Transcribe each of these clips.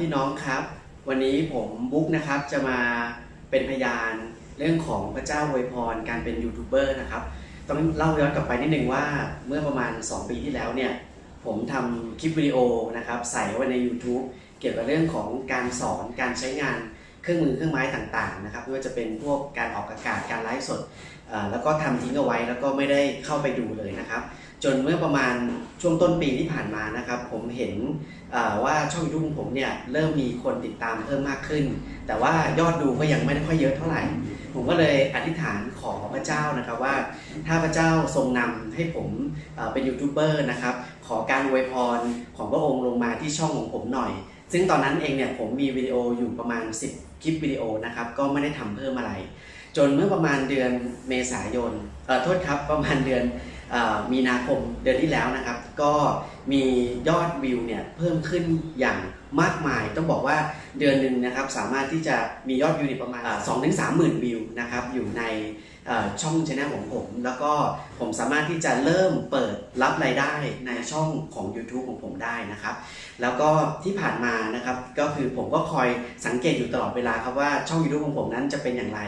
พี่น้องครับ วันนี้ผมบุ๊กนะครับจะมาเป็นพยานเรื่องของพระเจ้าอวยพรการเป็นยูทูบเบอร์นะครับต้องเล่าย้อนกลับไปนิดนึงว่าเมื่อประมาณ 2 ปีที่แล้วเนี่ยผมทำคลิปวิดีโอนะครับใส่ไว้ใน YouTube เกี่ยวกับเรื่องของการสอนการใช้งาน เครื่องมือเครื่องไม้ต่างๆนะครับไม่ว่าจะเป็นพวกการออกอากาศการไลฟ์สดแล้วก็ทำทิ้งเอาไว้แล้วก็ไม่ได้เข้าไปดูเลยนะครับ จนเมื่อประมาณช่วงต้นปีที่ผ่านมานะครับ ผมเห็นว่าช่องยูทูบของผมเนี่ยเริ่มมีคนติดตามเพิ่มมากขึ้น แต่ว่ายอดดูก็ยังไม่ได้ค่อยเยอะเท่าไหร่ ผมก็เลยอธิษฐานขอพระเจ้านะครับว่า ถ้าพระเจ้าทรงนำให้ผมเอ่อเป็นยูทูบเบอร์นะครับขอการอวยพรของพระองค์ลงมาที่ช่องของผมหน่อย ซึ่งตอนนั้นเองเนี่ยผมมีวิดีโออยู่ประมาณ 10 คลิปวิดีโอนะครับก็ไม่ได้ทำเพิ่มอะไร จนเมื่อประมาณเดือนเมษายนเอ่อโทษครับประมาณเดือนออมีนาคมเดือนที่แล้วนะครับ ก็มียอดวิวเนี่ยเพิ่มขึ้นอย่างมากมาย ต้องบอกว่าเดือนหนึ่งนะครับสามารถที่จะมียอดวิวเนี่ยประมาณสองถึงสามหมื่นวิวนะครับอยู่ใน ช่องชแนลของผม แล้วก็ผมสามารถที่จะเริ่มเปิดรับรายได้ในช่องของ YouTube ของผมได้นะครับ แล้วก็ที่ผ่านมานะครับก็คือผมก็คอยสังเกตอยู่ตลอดเวลาครับว่าช่อง YouTube ของผมนั้นจะเป็นอย่างไร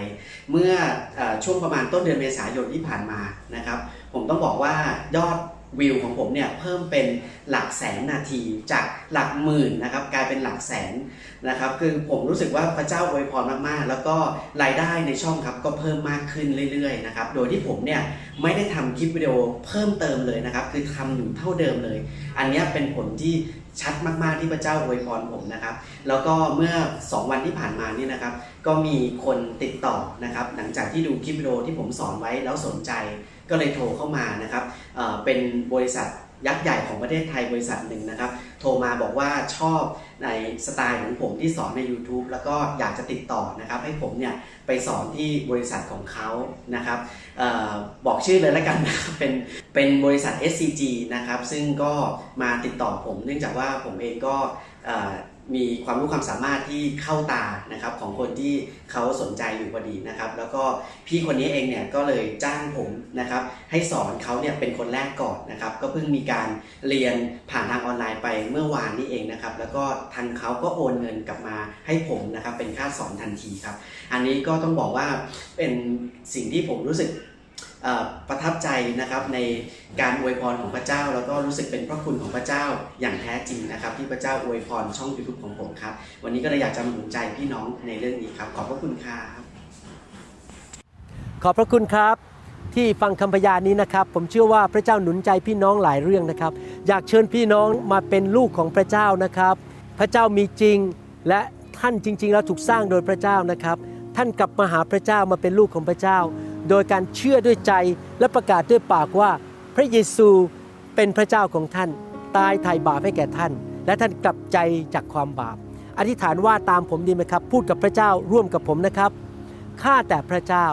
เมื่อเออช่วงประมาณต้นเดือนเมษายนที่ผ่านมานะครับ ผมต้องบอกว่ายอดวิวของผมเนี่ยเพิ่มเป็นหลักแสนนาทีจากหลักหมื่นนะครับกลายเป็นหลักแสนนะครับคือผมรู้สึกว่าพระเจ้าอวยพรมากๆ แล้วก็รายได้ในช่องครับก็เพิ่มมากขึ้นเรื่อยๆนะครับโดยที่ผมเนี่ยไม่ได้ทำคลิปวิดีโอเพิ่มเติมเลยนะครับคือทำอยู่เท่าเดิมเลย อันนี้เป็นผลที่ ชัดมากๆที่พระเจ้าอวยพรผมนะครับ แล้วก็เมื่อ 2 วันที่ผ่านมานี่นะครับ ก็มีคนติดต่อนะครับ หลังจากที่ดูคลิปวิดีโอที่ผมสอนไว้แล้วสนใจ ก็เลยโทรเข้ามานะครับเอ่อเป็นบริษัทยักษ์ใหญ่ของประเทศไทยบริษัทหนึ่งนะครับ โทรมาบอกว่าชอบในสไตล์ของผมที่สอนใน YouTube แล้วก็อยากจะติดต่อนะครับ ให้ผมเนี่ยไปสอนที่บริษัทของเขานะครับออบอกชื่อเลยแล้วกันนะครับเป็นเป็นบริษัท SCG นะครับ ซึ่งก็มาติดต่อผม เนื่องจากว่าผมเองก็ มีความรู้ความสามารถที่เข้าตานะครับของคนที่เขาสนใจอยู่พอดีนะครับ แล้วก็พี่คนนี้เองเนี่ยก็เลยจ้างผมนะครับ ให้สอนเขาเนี่ยเป็นคนแรกก่อนนะครับ ก็เพิ่งมีการเรียนผ่านทางออนไลน์ไปเมื่อวานนี้เองนะครับ แล้วก็ทางเขาก็โอนเงินกลับมาให้ผมนะครับ เป็นค่าสอนทันทีครับ อันนี้ก็ต้องบอกว่าเป็นสิ่งที่ผมรู้สึก ประทับใจนะครับในการอวยพรของพระเจ้า แล้วก็รู้สึกเป็นพระคุณของพระเจ้าอย่างแท้จริงนะครับ ที่พระเจ้าอวยพรช่อง YouTube ของผมครับ วันนี้ก็เลยอยากจะหนุนใจพี่น้องในเรื่องนี้ครับ ขอบพระคุณครับขอบพระคุณครับ ที่ฟังคำพยานนี้นะครับ ผมเชื่อว่าพระเจ้าหนุนใจพี่น้องหลายเรื่องนะครับ อยากเชิญพี่น้องมาเป็นลูกของพระเจ้านะครับ พระเจ้ามีจริงและท่านจริง ๆ แล้วถูกสร้างโดยพระเจ้านะครับ ท่านกลับมาหาพระเจ้ามาเป็นลูกของพระเจ้า โดยการเชื่อด้วยใจและประกาศด้วยปากว่า พระเยซูเป็นพระเจ้าของท่าน ตายไถ่บาปให้แก่ท่าน และท่านกลับใจจากความบาป อธิษฐานว่าตามผมดีไหมครับ พูดกับพระเจ้าร่วมกับผมนะครับข้าแต่พระเจ้า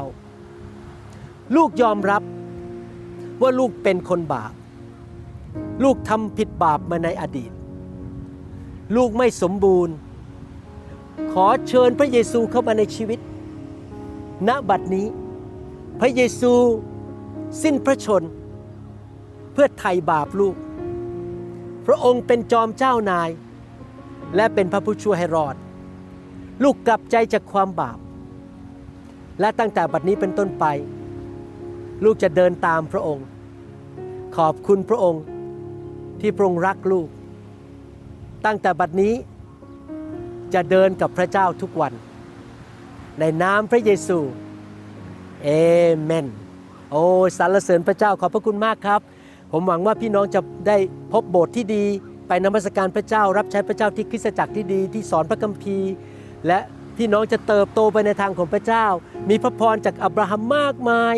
ลูกยอมรับว่าลูกเป็นคนบาป ลูกทำผิดบาปมาในอดีต ลูกไม่สมบูรณ์ ขอเชิญพระเยซูเข้ามาในชีวิต ณบัดนี้ พระเยซูสิ้นพระชน เพื่อไถ่บาปลูก พระองค์เป็นจอมเจ้านาย และเป็นพระผู้ช่วยให้รอด ลูกกลับใจจากความบาป และตั้งแต่บัดนี้เป็นต้นไป ลูกจะเดินตามพระองค์ ขอบคุณพระองค์ที่พระองค์รักลูก ตั้งแต่บัดนี้จะเดินกับพระเจ้าทุกวัน ในนามพระเยซู เอเมน โอ้สรรเสริญพระเจ้าขอบพระคุณมากครับ ผมหวังว่าพี่น้องจะได้พบโบสถ์ที่ดี ไปนมัสการพระเจ้า รับใช้พระเจ้าที่คริสตจักรที่ดี ที่สอนพระคัมภีร์ และพี่น้องจะเติบโตไปในทางของพระเจ้า มีพระพรจากอับราฮัมมากมาย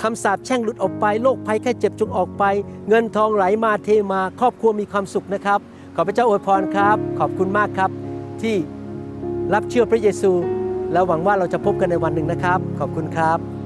คำสาปแช่งหลุดออกไปโรคภัยแค่เจ็บจงออกไป เงินทองไหลมาเทมาครอบครัวมีความสุขนะครับ ขอพระเจ้าอวยพรครับ ขอบคุณมากครับ ที่รับเชื่อพระเยซู แล้วหวังว่าเราจะพบกันในวันหนึ่งนะครับ ขอบคุณครับ